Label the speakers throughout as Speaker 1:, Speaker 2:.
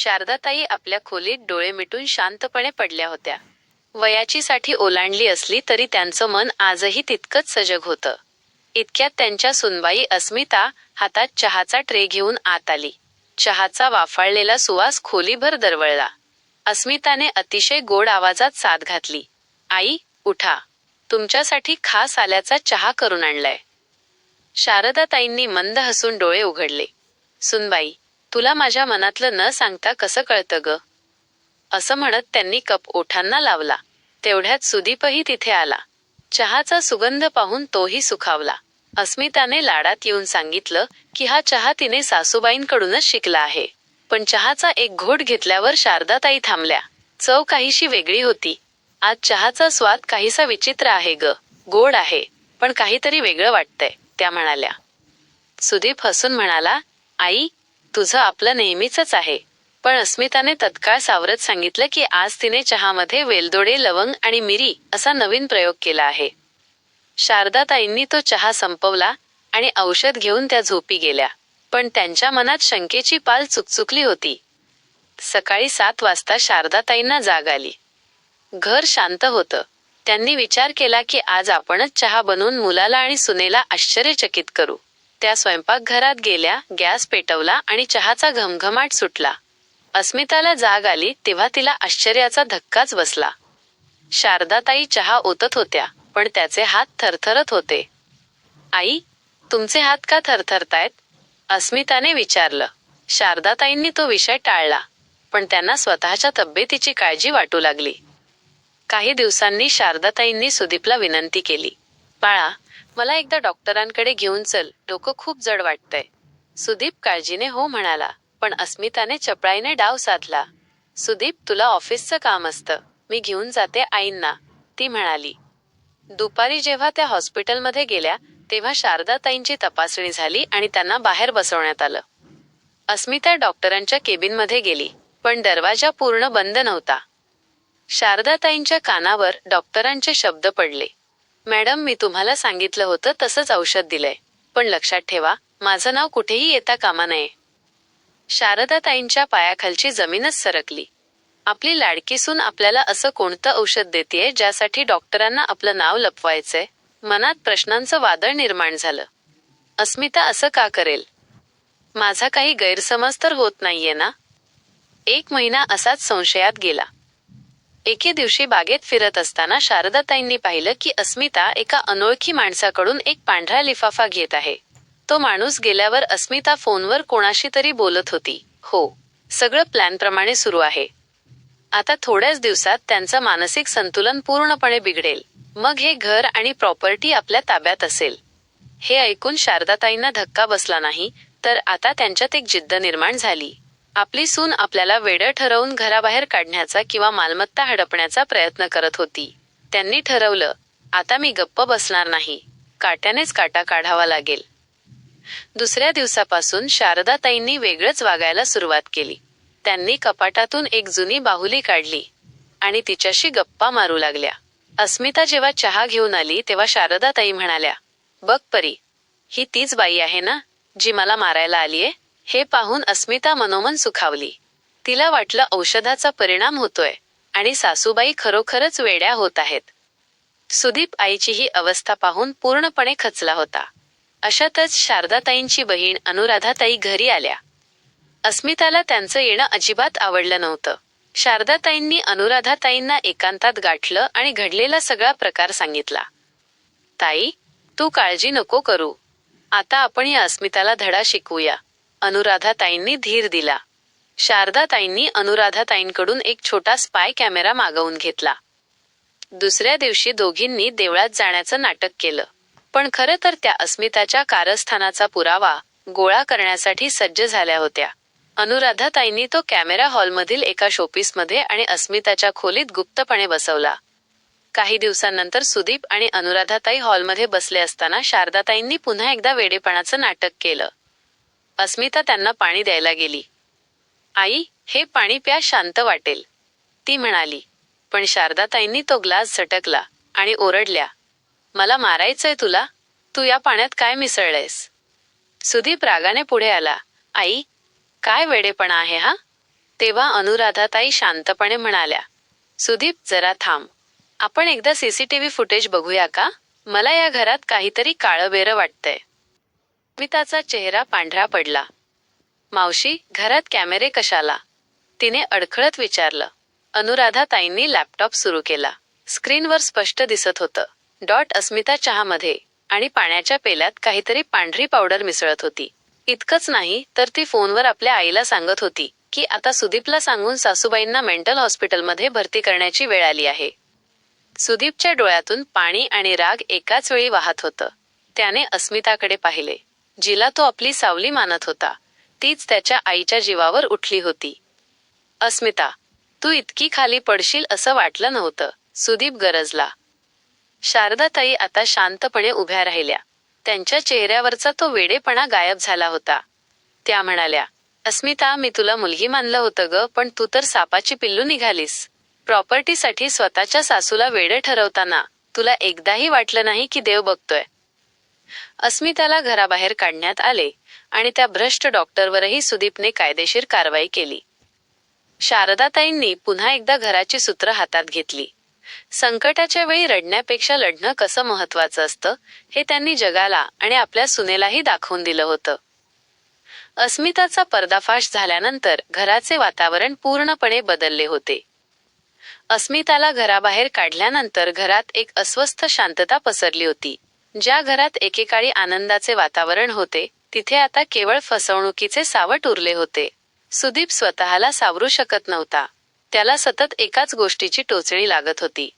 Speaker 1: शारदाताई आपल्या खोलीत डोळे मिटून शांतपणे पडल्या होत्या. वयाची साठी ओलांडली असली तरी त्यांचं मन आजही तितकंच सजग होतं. इतक्यात त्यांच्या सुनबाई अस्मिता हातात चहाचा ट्रे घेऊन आत आली. चहाचा वाफाळलेला सुवास खोलीभर दरवळला. अस्मिताने अतिशय गोड आवाजात साथ घातली. आई उठा. तुमच्यासाठी खास आल्याचा चहा करून आणलाय. शारदाताईंनी मंद हसून डोळे उघडले. सुनबाई तुला माझ्या मनातलं न सांगता कसं कळतं ग? असं म्हणत त्यांनी कप ओठांना लावला. तेवढ्यात सुदीपही तिथे आला. चहाचा सुगंध पाहून तोही सुखावला. अस्मिताने लाडात येऊन सांगितलं की हा चहा तिने सासूबाईंकडूनच शिकला आहे. पण चहाचा एक घोट घेतल्यावर शारदाताई थांबल्या. चव काहीशी वेगळी होती. आज चहाचा स्वाद काहीसा विचित्र आहे ग. गोड आहे. पण काहीतरी वेगळं वाटतंय त्या म्हणाल्या. सुदीप हसून म्हणाला आई तुझं आपलं नेहमीच आहे. पण अस्मिताने तत्काळ सावरत सांगितलं की आज तिने चहामध्ये वेलदोडे लवंग आणि मिरी असा नवीन प्रयोग केला आहे. शारदाताईंनी तो चहा संपवला आणि औषध घेऊन त्या झोपी गेल्या. पण त्यांच्या मनात शंकेची पाल चुकचुकली होती. सकाळी सात वाजता शारदाताईंना जाग आली. घर शांत होतं. त्यांनी विचार केला की आज आपणच चहा बनवून मुलाला आणि सुनेला आश्चर्यचकित करू. त्या स्वयंपाकघरात गेल्या गॅस पेटवला आणि चहाचा घमघमाट सुटला. अस्मिताला जाग आली तेव्हा तिला आश्चर्याचा धक्काच बसला. शारदाताई चहा ओतत होत्या पण त्याचे हात थरथरत होते. आई तुमचे हात का थरथरतायत? अस्मिताने विचारलं. शारदाताईंनी तो विषय टाळला पण त्यांना स्वतःच्या तब्येतीची काळजी वाटू लागली. काही दिवसांनी शारदाताईंनी सुदीपला विनंती केली. बाळा मला एकदा डॉक्टरांकडे घेऊन चल. डोकं खूप जड वाटतंय. सुदीप काळजीने हो म्हणाला पण अस्मिताने चपळाईने डाव साधला. सुदीप तुला ऑफिसचं काम असतं. मी घेऊन जाते आईंना. ती म्हणाली. दुपारी जेव्हा त्या हॉस्पिटलमध्ये गेल्या तेव्हा शारदाताईंची तपासणी झाली आणि त्यांना बाहेर बसवण्यात आलं. अस्मिता डॉक्टरांच्या केबिनमध्ये गेली पण दरवाजा पूर्ण बंद नव्हता. शारदाताईंच्या कानावर डॉक्टरांचे शब्द पडले. मॅडम मी तुम्हाला सांगितलं होतं तसंच औषध दिलंय. पण लक्षात ठेवा माझं नाव कुठेही येता कामा नये. शारदाताईंच्या पायाखालची जमीनच सरकली. आपली लाडकी सून आपल्याला असं कोणतं औषध देतेय ज्यासाठी डॉक्टरांना आपलं नाव लपवायचंय? मनात प्रश्नांचं वादळ निर्माण झालं. अस्मिता असं का करेल? माझा काही गैरसमज तर होत नाहीये ना? एक महिना असाच संशयात गेला. एके दिवशी बागेत फिरत असताना शारदाताईंनी पाहिलं की अस्मिता एका अनोळखी माणसाकडून एक पांढरा लिफाफा घेत आहे. तो माणूस गेल्यावर अस्मिता फोनवर कोणाशी तरी बोलत होती. हो सगळं प्लॅनप्रमाणे सुरू आहे. आता थोड्याच दिवसात त्यांचं मानसिक संतुलन पूर्णपणे बिघडेल. मग हे घर आणि प्रॉपर्टी आपल्या ताब्यात असेल. हे ऐकून शारदाताईंना धक्का बसला नाही तर आता त्यांच्यात एक जिद्द निर्माण झाली. आपली सून आपल्याला वेडं ठरवून घराबाहेर काढण्याचा किंवा मालमत्ता हडपण्याचा प्रयत्न करत होती. त्यांनी ठरवलं आता मी गप्प बसणार नाही. काट्यानेच काटा काढावा लागेल. दुसऱ्या दिवसापासून शारदाताईंनी वेगळंच वागायला सुरुवात केली. त्यांनी कपाटातून एक जुनी बाहुली काढली आणि तिच्याशी गप्पा मारू लागल्या. अस्मिता जेव्हा चहा घेऊन आली तेव्हा शारदाताई म्हणाल्या बघ परी ही तीच बाई आहे ना जी मला मारायला आलीये? हे पाहून अस्मिता मनोमन सुखावली. तिला वाटलं औषधाचा परिणाम होतोय आणि सासूबाई खरोखरच वेड्या होत आहेत. सुदीप आईची ही अवस्था पाहून पूर्णपणे खचला होता. अशातच शारदाताईंची बहीण अनुराधाताई घरी आल्या. अस्मिताला त्यांचं येणं अजिबात आवडलं नव्हतं. शारदाताईंनी अनुराधाताईंना एकांतात गाठलं आणि घडलेला सगळा प्रकार सांगितला. ताई तू काळजी नको करू. आता आपण या अस्मिताला धडा शिकवूया. अनुराधाताईंनी धीर दिला. शारदाताईंनी अनुराधाताईंकडून एक छोटा स्पाय कॅमेरा मागवून घेतला. दुसऱ्या दिवशी दोघींनी देवळात जाण्याचं नाटक केलं. पण खरं तर त्या अस्मिताच्या कारस्थानाचा पुरावा गोळा करण्यासाठी सज्ज झाल्या होत्या. अनुराधाताईंनी तो कॅमेरा हॉलमधील एका शोपीसमध्ये आणि अस्मिताच्या खोलीत गुप्तपणे बसवला. काही दिवसांनंतर सुदीप आणि अनुराधाताई हॉलमध्ये बसले असताना शारदाताईंनी पुन्हा एकदा वेडेपणाचं नाटक केलं. अस्मिता त्यांना पाणी द्यायला गेली. आई हे पाणी प्या शांत वाटेल. ती म्हणाली. पण शारदाताईंनी तो ग्लास झटकला आणि ओरडल्या मला मारायचंय तुला? तू या पाण्यात काय मिसळलंयस सुदीप रागाने पुढे आला. आई काय वेडेपणा आहे हा? तेव्हा अनुराधाताई शांतपणे म्हणाल्या सुदीप जरा थांब. आपण एकदा सीसीटीव्ही फुटेज बघूया का? मला या घरात काहीतरी काळं वाटतंय. अस्मिताचा चेहरा पांढरा पडला. मावशी घरात कॅमेरे कशाला? तिने अडखळत विचारलं. अनुराधा ताईंनी लॅपटॉप सुरू केला. स्क्रीनवर स्पष्ट दिसत होतं. डॉट अस्मिता चहामध्ये आणि पाण्याच्या पेल्यात काहीतरी पांढरी पावडर मिसळत होती. इतकंच नाही तर ती फोनवर आपल्या आईला सांगत होती की आता सुदीपला सांगून सासूबाईंना मेंटल हॉस्पिटलमध्ये भरती करण्याची वेळ आली आहे. सुदीपच्या डोळ्यातून पाणी आणि राग एकाच वेळी वाहत होतं. त्याने अस्मिताकडे पाहिले. जिला तो आपली सावली मानत होता. तीच त्याच्या आईच्या जीवावर उठली होती. अस्मिता तू इतकी खाली पडशील असं वाटलं नव्हतं. सुदीप गरजला. शारदाताई आता शांतपणे उभ्या राहिल्या. त्यांच्या चेहऱ्यावरचा तो वेडेपणा गायब झाला होता. त्या म्हणाल्या अस्मिता मी तुला मुलगी मानलं होतं ग पण तू तर सापाची पिल्लू निघालीस. प्रॉपर्टीसाठी स्वतःच्या सासूला वेडे ठरवताना तुला एकदाही वाटलं नाही की देव बघतोय. अस्मिताला घराबाहेर काढण्यात आले आणि त्या भ्रष्ट डॉक्टरवरही सुदीपने कायदेशीर कारवाई केली. शारदाताईंनी पुन्हा एकदा घराची सूत्र हातात घेतली. संकटाच्या वेळी रडण्यापेक्षा लढणं कसं महत्वाचं असतं हे त्यांनी जगाला आणि आपल्या सुनेलाही दाखवून दिलं होतं. अस्मिताचा पर्दाफाश झाल्यानंतर घराचे वातावरण पूर्णपणे बदलले होते. अस्मिताला घराबाहेर काढल्यानंतर घरात एक अस्वस्थ शांतता पसरली होती. ज्या घरात एकेकाळी आनंदाचे वातावरण होते तिथे आता केवळ फसवणुकीचे सावट उरले होते. सुदीप स्वतःला सावरू शकत नव्हता. त्याला सतत एकाच गोष्टीची टोचणी लागत होती.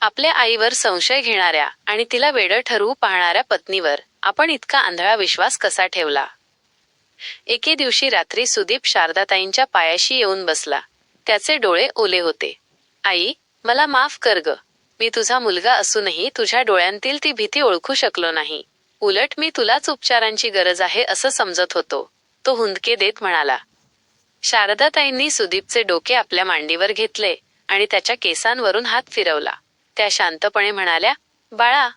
Speaker 1: आपल्या आईवर संशय घेणाऱ्या आणि तिला वेडं ठरवू पाहणाऱ्या पत्नीवर आपण इतका आंधळा विश्वास कसा ठेवला? एके दिवशी रात्री सुदीप शारदाताईंच्या पायाशी येऊन बसला. त्याचे डोळे ओले होते. आई मला माफ कर ग. मी तुझा मुलगा असूनही तुझ्या डोळ्यांतील ती भीती ओळखू शकलो नाही. उलट मी तुलाच उपचारांची गरज आहे असं समजत होतो तो हुंदके देत म्हणाला. शारदाताईंनी सुदीपचे डोके आपल्या मांडीवर घेतले आणि त्याच्या केसांवरून हात फिरवला. त्या शांतपणे म्हणाल्या बाळा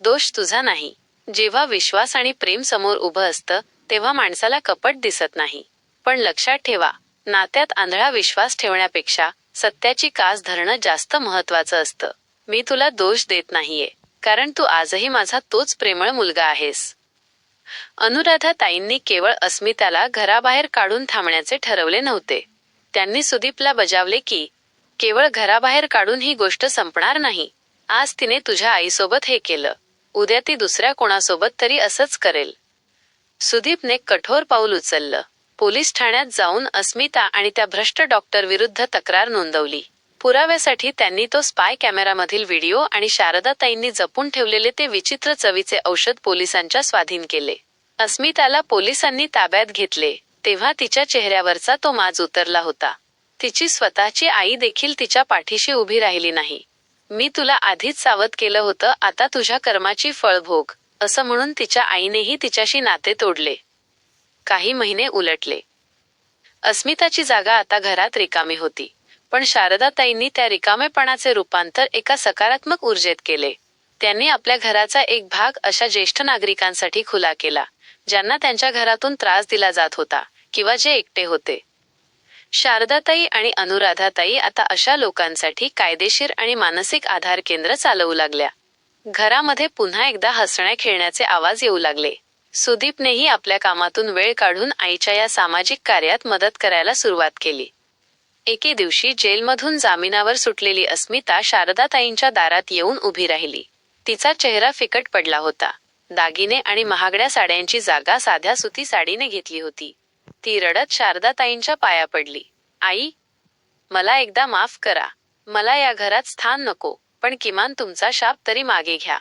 Speaker 1: दोष तुझा नाही. जेव्हा विश्वास आणि प्रेम समोर उभं असतं तेव्हा माणसाला कपट दिसत नाही. पण लक्षात ठेवा नात्यात आंधळा विश्वास ठेवण्यापेक्षा सत्याची कास धरणं जास्त महत्वाचं असतं. मी तुला दोष देत नाहीये कारण तू आजही माझा तोच प्रेमळ मुलगा आहेस. अनुराधा ताईंनी केवळ अस्मिताला घराबाहेर काढून थांबण्याचे ठरवले नव्हते. त्यांनी सुदीपला बजावले की केवळ घराबाहेर काढून ही गोष्ट संपणार नाही. आज तिने तुझ्या आईसोबत हे केलं. उद्या ती दुसऱ्या कोणासोबत तरी असंच करेल. सुदीपने कठोर पाऊल उचललं. पोलीस ठाण्यात जाऊन अस्मिता आणि त्या भ्रष्ट डॉक्टर विरुद्ध तक्रार नोंदवली. पुराव्यासाठी त्यांनी तो स्पाय कॅमेरामधील व्हिडिओ आणि शारदाताईंनी जपून ठेवलेले ते विचित्र चवीचे औषध पोलिसांच्या स्वाधीन केले. अस्मिताला पोलिसांनी ताब्यात घेतले तेव्हा तिच्या चेहऱ्यावरचा तो माज उतरला होता. तिची स्वतःची आई देखील तिच्या पाठीशी उभी राहिली नाही. मी तुला आधीच सावध केलं होतं आता तुझ्या कर्माची फळभोग असं म्हणून तिच्या आईनेही तिच्याशी नाते तोडले. काही महिने उलटले. अस्मिताची जागा आता घरात रिकामी होती. पण शारदाताईंनी त्या रिकामेपणाचे रूपांतर एका सकारात्मक ऊर्जेत केले. त्यांनी आपल्या घराचा एक भाग अशा ज्येष्ठ नागरिकांसाठी खुला केला ज्यांना त्यांच्या घरातून त्रास दिला जात होता किंवा जे एकटे होते. शारदाताई आणि अनुराधाताई आता अशा लोकांसाठी कायदेशीर आणि मानसिक आधार केंद्र चालवू लागल्या. घरामध्ये पुन्हा एकदा हसण्या खेळण्याचे आवाज येऊ लागले. सुदीपनेही आपल्या कामातून वेळ काढून आईच्या या सामाजिक कार्यात मदत करायला सुरुवात केली. एके दिवशी जेलमधून जामिनावर सुटलेली अस्मिता शारदाताईंच्या दारात येऊन उभी राहिली. तिचा चेहरा फिकट पडला होता. दागिने आणि महागड्या साड्यांची जागा साध्या सुती साडीने घेतली होती. ती रडत शारदाताईंच्या पाया पडली. आई मला एकदा माफ करा. मला या घरात स्थान नको पण किमान तुमचा शाप तरी मागे घ्या.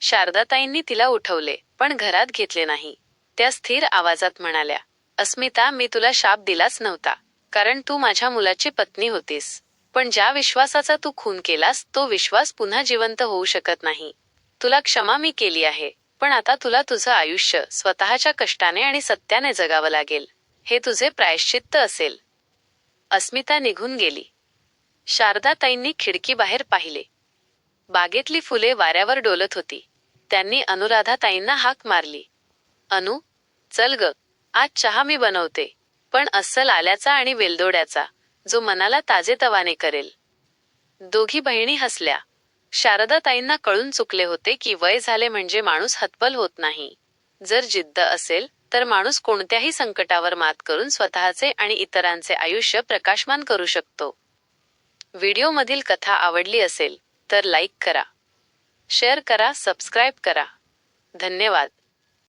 Speaker 1: शारदाताईंनी तिला उठवले पण घरात घेतले नाही. त्या स्थिर आवाजात म्हणाल्या अस्मिता मी तुला शाप दिलाच नव्हता. कारण तू माझ्या मुलाची पत्नी होतीस. पण ज्या विश्वासाचा तू खून केलास तो विश्वास पुन्हा जिवंत होऊ शकत नाही. तुला क्षमा मी केली आहे पण आता तुला तुझं आयुष्य स्वतःच्या कष्टाने आणि सत्याने जगावं लागेल. हे तुझे प्रायश्चित्त असेल. अस्मिता निघून गेली. शारदाताईंनी खिडकी बाहेर पाहिले. बागेतली फुले वाऱ्यावर डोलत होती. त्यांनी अनुराधाताईंना हाक मारली. अनु चल ग आज चहा मी बनवते. पण अस्सल आल्याचा आणि वेलदोड्याचा जो मनाला ताजेतवाने करेल. दोघी बहिणी हसल्या. शारदाताईंना कळून चुकले होते की वय झाले म्हणजे माणूस हतबल होत नाही. जर जिद्द असेल तर माणूस कोणत्याही संकटावर मात करून स्वतःचे आणि इतरांचे आयुष्य प्रकाशमान करू शकतो. व्हिडिओमधील कथा आवडली असेल तर लाईक करा. शेअर करा सबस्क्राईब करा. धन्यवाद.